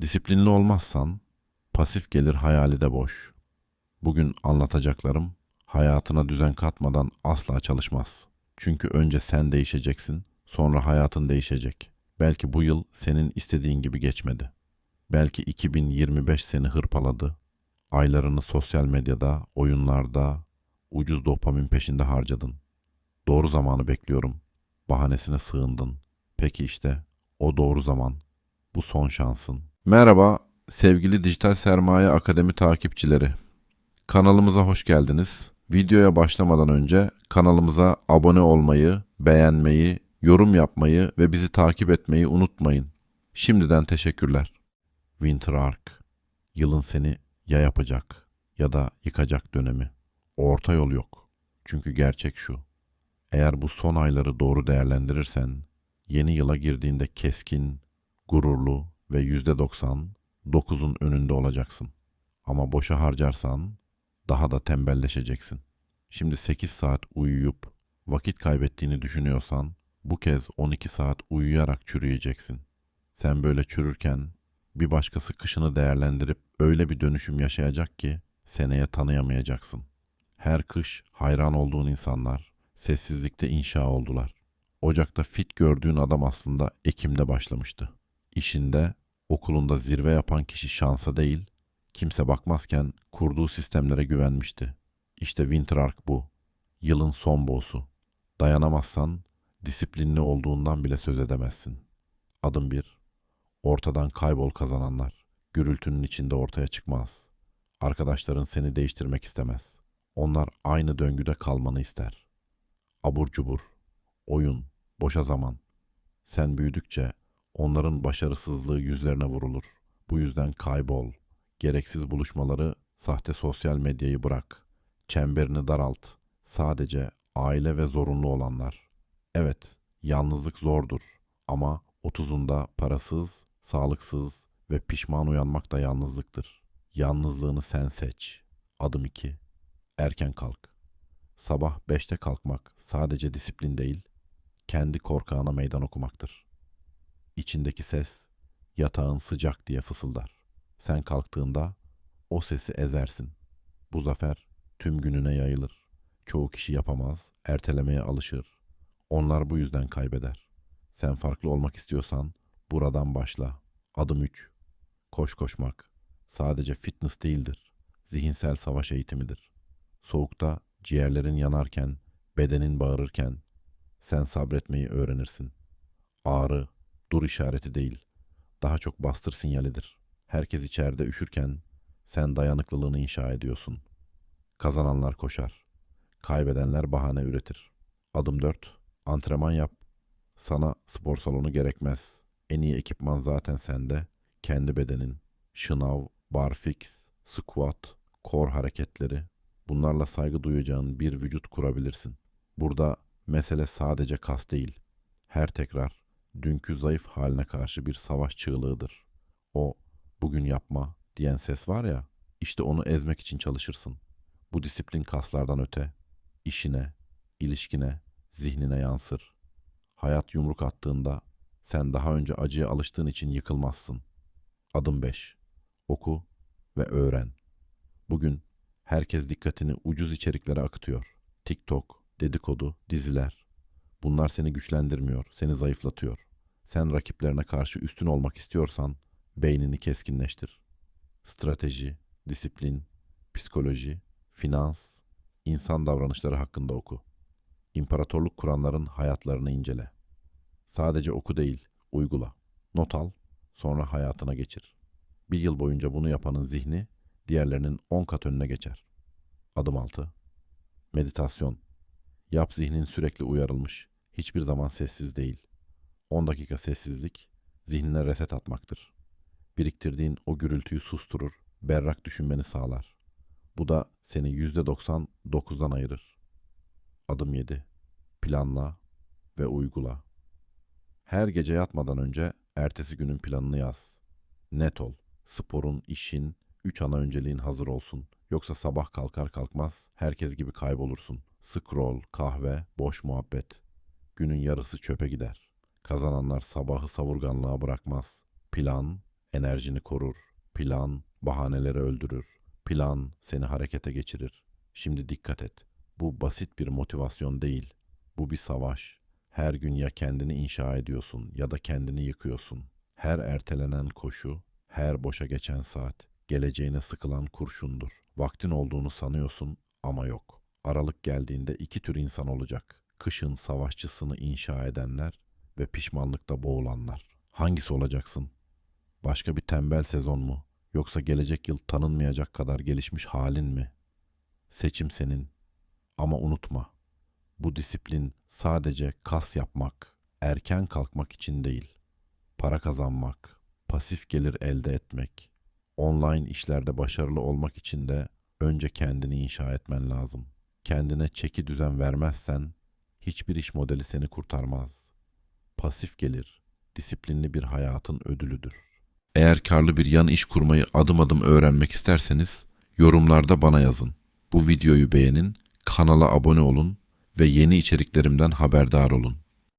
Disiplinli olmazsan pasif gelir hayali de boş. Bugün anlatacaklarım hayatına düzen katmadan asla çalışmaz. Çünkü önce sen değişeceksin, sonra hayatın değişecek. Belki bu yıl senin istediğin gibi geçmedi. Belki 2025 seni hırpaladı. Aylarını sosyal medyada, oyunlarda, ucuz dopamin peşinde harcadın. Doğru zamanı bekliyorum. Bahanesine sığındın. Peki işte o doğru zaman. Bu son şansın. Merhaba sevgili Dijital Sermaye Akademi takipçileri. Kanalımıza hoş geldiniz. Videoya başlamadan önce kanalımıza abone olmayı, beğenmeyi, yorum yapmayı ve bizi takip etmeyi unutmayın. Şimdiden teşekkürler. Winter Ark, yılın seni ya yapacak ya da yıkacak dönemi. Orta yol yok. Çünkü gerçek şu. Eğer bu son ayları doğru değerlendirirsen, yeni yıla girdiğinde keskin, gururlu ve yüzde doksan, dokuzun önünde olacaksın. Ama boşa harcarsan daha da tembelleşeceksin. Şimdi 8 saat uyuyup vakit kaybettiğini düşünüyorsan bu kez 12 saat uyuyarak çürüyeceksin. Sen böyle çürürken bir başkası kışını değerlendirip öyle bir dönüşüm yaşayacak ki seneye tanıyamayacaksın. Her kış hayran olduğun insanlar sessizlikte inşa oldular. Ocakta fit gördüğün adam aslında Ekim'de başlamıştı. İşinde, okulunda zirve yapan kişi şansa değil, kimse bakmazken kurduğu sistemlere güvenmişti. İşte Winter Ark bu. Yılın son boss'u. Dayanamazsan disiplinli olduğundan bile söz edemezsin. Adım bir. Ortadan kaybol kazananlar. Gürültünün içinde ortaya çıkmaz. Arkadaşların seni değiştirmek istemez. Onlar aynı döngüde kalmanı ister. Abur cubur, oyun, boşa zaman. Sen büyüdükçe onların başarısızlığı yüzlerine vurulur. Bu yüzden kaybol. Gereksiz buluşmaları, sahte sosyal medyayı bırak. Çemberini daralt. Sadece aile ve zorunlu olanlar. Evet, yalnızlık zordur ama otuzunda parasız, sağlıksız ve pişman uyanmak da yalnızlıktır. Yalnızlığını sen seç. Adım 2. Erken kalk. Sabah 5'te kalkmak sadece disiplin değil, kendi korkağına meydan okumaktır. İçindeki ses yatağın sıcak diye fısıldar. Sen kalktığında o sesi ezersin. Bu zafer tüm gününe yayılır. Çoğu kişi yapamaz, ertelemeye alışır. Onlar bu yüzden kaybeder. Sen farklı olmak istiyorsan buradan başla. Adım 3. Koş koşmak. Sadece fitness değildir. Zihinsel savaş eğitimidir. Soğukta ciğerlerin yanarken, bedenin bağırırken sen sabretmeyi öğrenirsin. Ağrı dur işareti değil, daha çok bastır sinyalidir. Herkes içeride üşürken sen dayanıklılığını inşa ediyorsun. Kazananlar koşar. Kaybedenler bahane üretir. Adım 4. Antrenman yap. Sana spor salonu gerekmez. En iyi ekipman zaten sende. Kendi bedenin. Şınav, barfix, squat, core hareketleri. Bunlarla saygı duyacağın bir vücut kurabilirsin. Burada mesele sadece kas değil. Her tekrar dünkü zayıf haline karşı bir savaş çığlığıdır. O bugün yapma diyen ses var ya, işte onu ezmek için çalışırsın. Bu disiplin kaslardan öte, işine, ilişkine, zihnine yansır. Hayat yumruk attığında sen daha önce acıya alıştığın için yıkılmazsın. Adım 5. Oku ve öğren. Bugün herkes dikkatini ucuz içeriklere akıtıyor. TikTok, dedikodu, diziler. Bunlar seni güçlendirmiyor, seni zayıflatıyor. Sen rakiplerine karşı üstün olmak istiyorsan beynini keskinleştir. Strateji, disiplin, psikoloji, finans, insan davranışları hakkında oku. İmparatorluk kuranların hayatlarını incele. Sadece oku değil, uygula. Not al, sonra hayatına geçir. Bir yıl boyunca bunu yapanın zihni diğerlerinin 10 kat önüne geçer. Adım 6. Meditasyon. Yap zihnin sürekli uyarılmış. Hiçbir zaman sessiz değil. 10 dakika sessizlik zihnine reset atmaktır. Biriktirdiğin o gürültüyü susturur, berrak düşünmeni sağlar. Bu da seni %99'dan ayırır. Adım 7. Planla ve uygula. Her gece yatmadan önce ertesi günün planını yaz. Net ol. Sporun, işin, üç ana önceliğin hazır olsun. Yoksa sabah kalkar kalkmaz herkes gibi kaybolursun. Scroll, kahve, boş muhabbet. Günün yarısı çöpe gider. Kazananlar sabahı savurganlığa bırakmaz. Plan, enerjini korur. Plan bahaneleri öldürür. Plan seni harekete geçirir. Şimdi dikkat et. Bu basit bir motivasyon değil. Bu bir savaş. Her gün ya kendini inşa ediyorsun ya da kendini yıkıyorsun. Her ertelenen koşu, her boşa geçen saat, geleceğine sıkılan kurşundur. Vaktin olduğunu sanıyorsun ama yok. Aralık geldiğinde iki tür insan olacak. Kışın savaşçısını inşa edenler ve pişmanlıkta boğulanlar. Hangisi olacaksın? Başka bir tembel sezon mu? Yoksa gelecek yıl tanınmayacak kadar gelişmiş halin mi? Seçim senin. Ama unutma. Bu disiplin sadece kas yapmak, erken kalkmak için değil. Para kazanmak, pasif gelir elde etmek, online işlerde başarılı olmak için de önce kendini inşa etmen lazım. Kendine çeki düzen vermezsen hiçbir iş modeli seni kurtarmaz. Pasif gelir, disiplinli bir hayatın ödülüdür. Eğer karlı bir yan iş kurmayı adım adım öğrenmek isterseniz yorumlarda bana yazın. Bu videoyu beğenin, kanala abone olun ve yeni içeriklerimden haberdar olun.